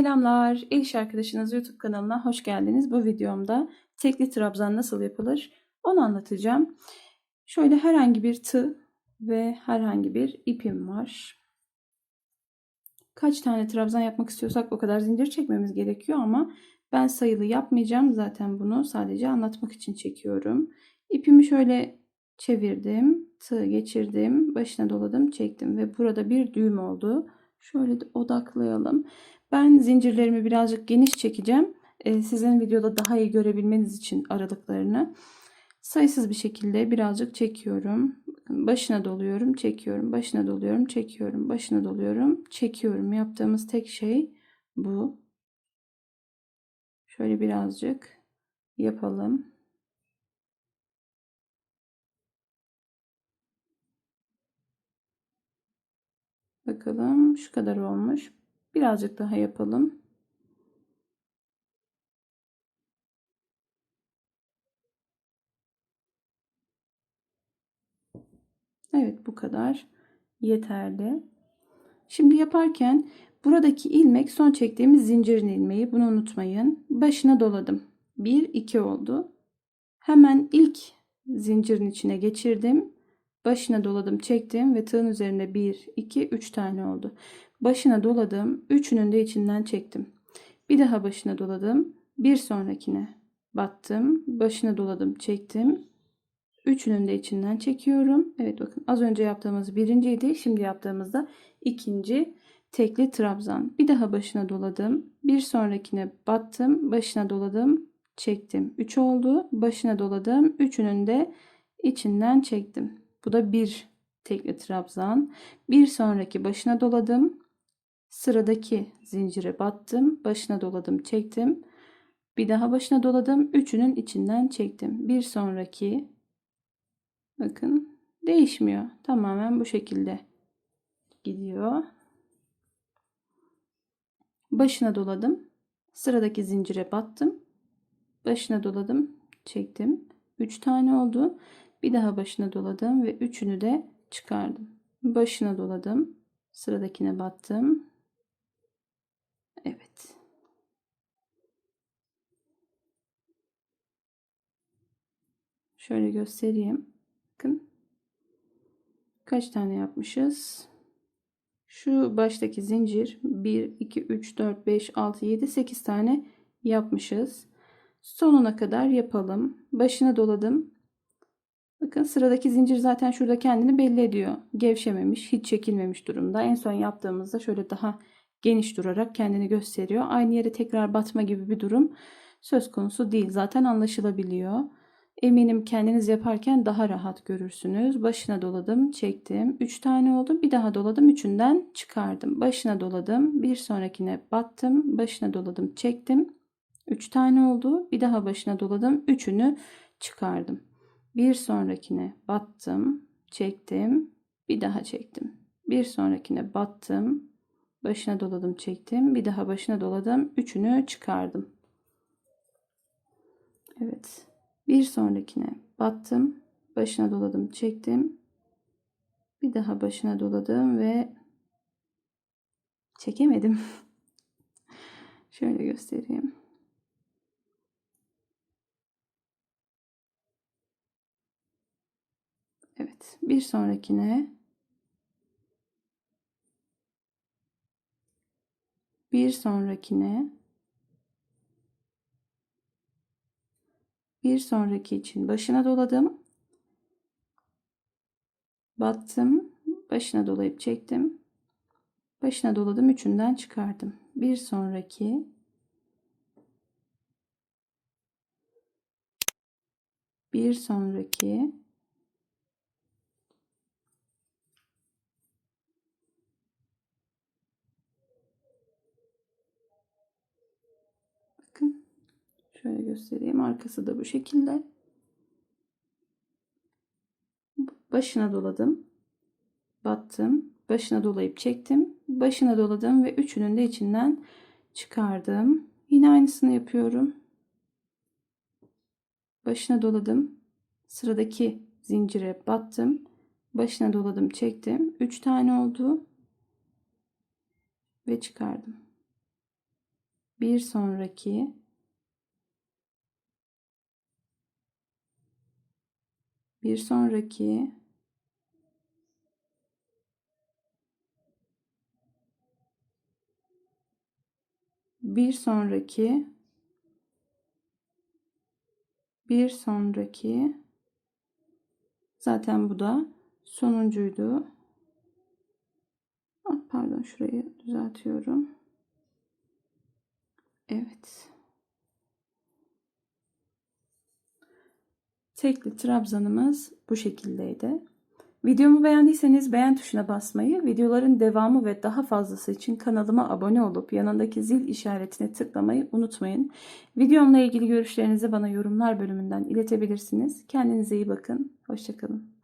Selamlar, El İş Arkadaşınız YouTube kanalına hoş geldiniz. Bu videomda tekli trabzan nasıl yapılır onu anlatacağım. Şöyle herhangi bir tığ ve herhangi bir ipim var. Kaç tane trabzan yapmak istiyorsak o kadar zincir çekmemiz gerekiyor ama ben sayılı yapmayacağım. Zaten bunu sadece anlatmak için çekiyorum. İpimi şöyle çevirdim, tığ geçirdim, başına doladım, çektim ve burada bir düğüm oldu. Şöyle de odaklayalım. Ben zincirlerimi birazcık geniş çekeceğim. Ee, sizin videoda daha iyi görebilmeniz için aralıklarını. Sayısız bir şekilde birazcık çekiyorum. Başına doluyorum, çekiyorum, başına doluyorum, çekiyorum, başına doluyorum, çekiyorum. Yaptığımız tek şey bu. Şöyle birazcık yapalım. Bakalım şu kadar olmuş. Birazcık daha yapalım. Evet bu kadar yeterli. Şimdi yaparken buradaki ilmek son çektiğimiz zincirin ilmeği. Bunu unutmayın. Başına doladım. 1 2 oldu. Hemen ilk zincirin içine geçirdim. Başına doladım, çektim ve tığın üzerinde 1 2 3 tane oldu. Başına doladım. Üçünün de içinden çektim. Bir daha başına doladım. Bir sonrakine battım. Başına doladım, çektim. Üçünün de içinden çekiyorum. Evet bakın az önce yaptığımız birinciydi. Şimdi yaptığımızda ikinci tekli trabzan. Bir daha başına doladım. Bir sonrakine battım. Başına doladım. Çektim. 3 oldu. Başına doladım. Üçünün de içinden çektim. Bu da bir tekli trabzan. Bir sonraki başına doladım. Sıradaki zincire battım. Başına doladım. Çektim. Bir daha başına doladım. Üçünün içinden çektim. Bir sonraki bakın değişmiyor. Tamamen bu şekilde gidiyor. Başına doladım. Sıradaki zincire battım. Başına doladım. Çektim. 3 tane oldu. Bir daha başına doladım ve üçünü de çıkardım. Başına doladım. Sıradakine battım. Evet. Şöyle göstereyim. Bakın. Kaç tane yapmışız? Şu baştaki zincir 1, 2, 3, 4, 5, 6, 7, 8 tane yapmışız. Sonuna kadar yapalım. Başına doladım. Bakın sıradaki zincir zaten şurada kendini belli ediyor. Gevşememiş, hiç çekilmemiş durumda. En son yaptığımızda şöyle daha geniş durarak kendini gösteriyor. Aynı yere tekrar batma gibi bir durum söz konusu değil. Zaten anlaşılabiliyor. Eminim kendiniz yaparken daha rahat görürsünüz. Başına doladım, çektim. 3 tane oldu. Bir daha doladım, üçünden çıkardım. Başına doladım, bir sonrakine battım. Başına doladım, çektim. 3 tane oldu. Bir daha başına doladım, üçünü çıkardım. Bir sonrakine battım, çektim. Bir daha çektim. Bir sonrakine battım, başına doladım, çektim. Bir daha başına doladım, üçünü çıkardım. Evet. Bir sonrakine battım. Başına doladım, çektim. Bir daha başına doladım ve çekemedim. Şöyle göstereyim. Evet, bir sonrakine bir sonrakine bir sonraki için başına doladım. Battım. Başına dolayıp çektim. Başına doladım. Üçünden çıkardım. Bir sonraki bir sonraki Şöyle göstereyim. Arkası da bu şekilde. Başına doladım. Battım. Başına dolayıp çektim. Başına doladım ve üçünün de içinden çıkardım. Yine aynısını yapıyorum. Başına doladım. Sıradaki zincire battım. Başına doladım, çektim. 3 tane oldu ve çıkardım. bir sonraki bir sonraki bir sonraki bir sonraki zaten bu da sonuncuydu. Ah, pardon şurayı düzeltiyorum. Evet. Tekli trabzanımız bu şekildeydi. Videomu beğendiyseniz beğen tuşuna basmayı, videoların devamı ve daha fazlası için kanalıma abone olup yanındaki zil işaretine tıklamayı unutmayın. Videomla ilgili görüşlerinizi bana yorumlar bölümünden iletebilirsiniz. Kendinize iyi bakın. Hoşçakalın.